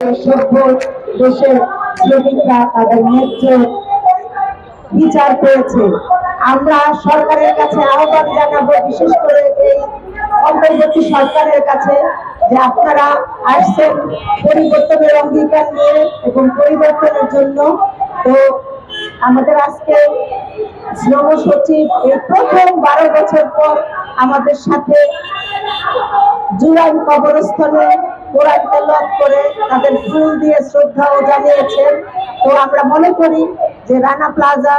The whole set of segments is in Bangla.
সভ্য দেশের তাদের ন্যায্য বিচার আমরা সরকারের কাছে আহ্বান জানাব বিশেষ করে এই অন্তর্বর্তী সরকারের কাছে যে আপনারা আসছেন পরিবর্তনের অঙ্গীকার নিয়ে এবং পরিবর্তনের জন্য। তো আমাদের আজকে শ্রম সচিব এই প্রথম বারো বছর পর আমাদের সাথে জুলাই কবরস্থানে কোরআন করে তাদের ফুল দিয়ে শ্রদ্ধাও জানিয়েছেন তো আমরা মনে করি যে রানা প্লাজা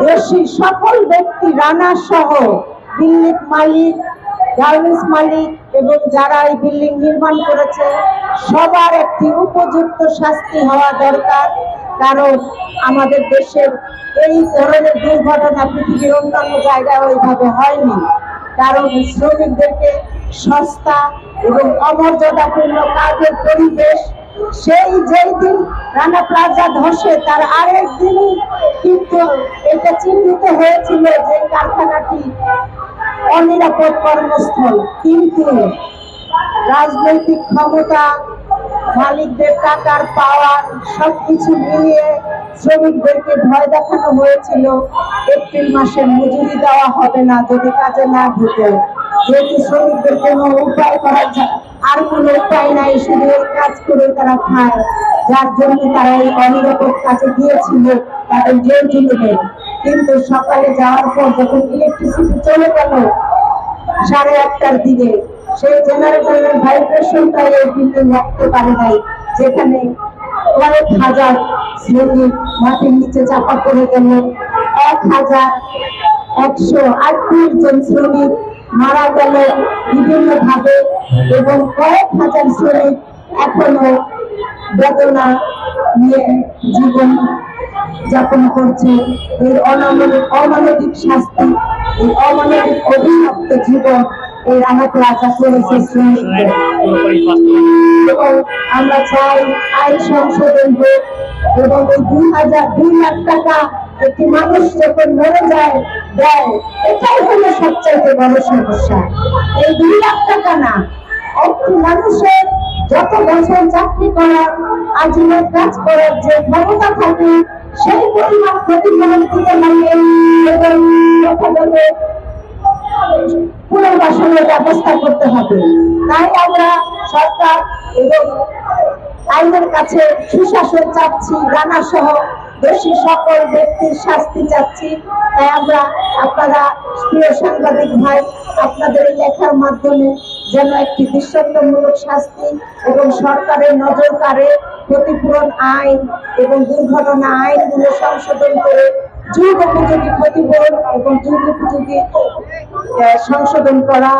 দোষী সকল ব্যক্তি, রানা সহ বিল্ডিং মালিক, গার্মেন্টস মালিক এবং যারা এই বিল্ডিং নির্মাণ করেছে, সবার একটি উপযুক্ত শাস্তি হওয়া দরকার। কারণ আমাদের দেশের এই ধরনের দুর্ঘটনা পৃথিবীর অন্যান্য জায়গায় ওইভাবে হয়নি। কারণ শ্রমিকদেরকে সস্তা এবং অমর্যাদাপূর্ণ কাজের পরিবেশ, সেই যেই দিন রানা প্লাজা ধসে, তার আরেক দিনই কিন্তু এটা চিহ্নিত হয়েছিল যে কারখানাটি অনিরাপদ কর্মস্থল। কিন্তু রাজনৈতিক ক্ষমতা, মালিকদের টাকার পাওয়ার, সবকিছু মিলিয়ে শ্রমিকদেরকে ভয় দেখানো হয়েছিল, এপ্রিল মাসে মজুরি দেওয়া হবে না যদি কাজে না ঢুকে। যেহেতু শ্রমিকদের কোনো উপায় করার যা- আর কোনো উপায় নাই, শুধু কাজ করে তারা খায়। যার জন্য তারা এই অনিরাপদ কাজে গিয়েছিল, তাদের জেল জুলুমের কিন্তু সকালে যাওয়ার পর যখন ইলেকট্রিসিটি চলে গেল, সাড়ে আটটার দিকে, সেই জেনারেটরের ভাইব্রেশনটা এই বিল্ডিং রাখতে পারে নাই যেখানে কয়েক হাজার শ্রমিক মাটির নিচে চাপা পড়ে গেল। এক হাজার একশো আটত্রিশ জন শ্রমিক মারা গেল বিভিন্ন ভাবে এবং কয়েক হাজার শ্রমিক এখনও বেদনা নিয়ে জীবন যাপন করছে। এই অনামানবিক অমানবিক শাস্তি, এই অমানবিক অভিশপ্ত জীবন এই রানা প্লাজা করেছে এবং আমরা চাই আইন সংশোধন হোক এবং এই দুই হাজার, দুই লাখ টাকা একটি মানুষ যখন মরে যায়, দেয়, এটাই হলো সবচাইতে বড় সমস্যা। এই দুই লাখ টাকা না, একটি মানুষের যত বছর চাকরি করার আজীবন কাজ করার যে ক্ষমতা থাকে, সেই পরিমাণ ক্ষতিপূরণ দিতে যথাযথ পুনর্বাসনের ব্যবস্থা করতে হবে। তাই আমরা সরকার এবং আইনের কাছে সুশাসন চাচ্ছি রানা সহ দোষী সকল ব্যক্তির শাস্তি চাচ্ছি। তাই আমরা আপনারা প্রিয় সাংবাদিক ভাই, আপনাদের লেখার মাধ্যমে যেন একটি দৃষ্টান্তমূলক শাস্তি এবং সরকারের নজর কাড়ে ক্ষতিপূরণ আইন এবং দুর্ঘটনা আইনগুলো সংশোধন করে যুগ উপযোগী ক্ষতিপূরণ এবং যুগ উপযোগী সংশোধন করা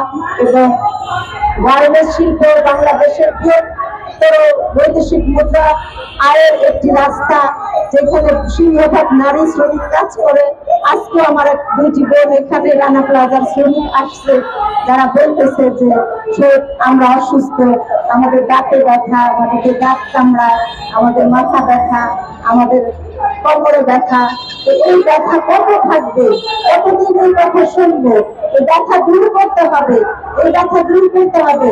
এবং গার্মেন্টস শিল্প বাংলাদেশের বৃহত্তর বৈদেশিক মুদ্রা আয়ের একটি রাস্তা যেখানে সিংহভাগ নারী শ্রমিক কাজ করে। আজকে আমার দুইটি বোন এখানে রানা প্লাজার শ্রমিক আসছে। যারা বলতেছে যে "শোক, আমরা অসুস্থ আমাদের দাঁতে ব্যথা আমাদের দাঁত কামড়ায় আমাদের মাথা ব্যথা আমাদের কোমরে ব্যথা। এই ব্যথা কত থাকবে? কতদিন এই ব্যথা শুনব? এই ব্যথা দূর করতে হবে এই ব্যথা দূর করতে হবে।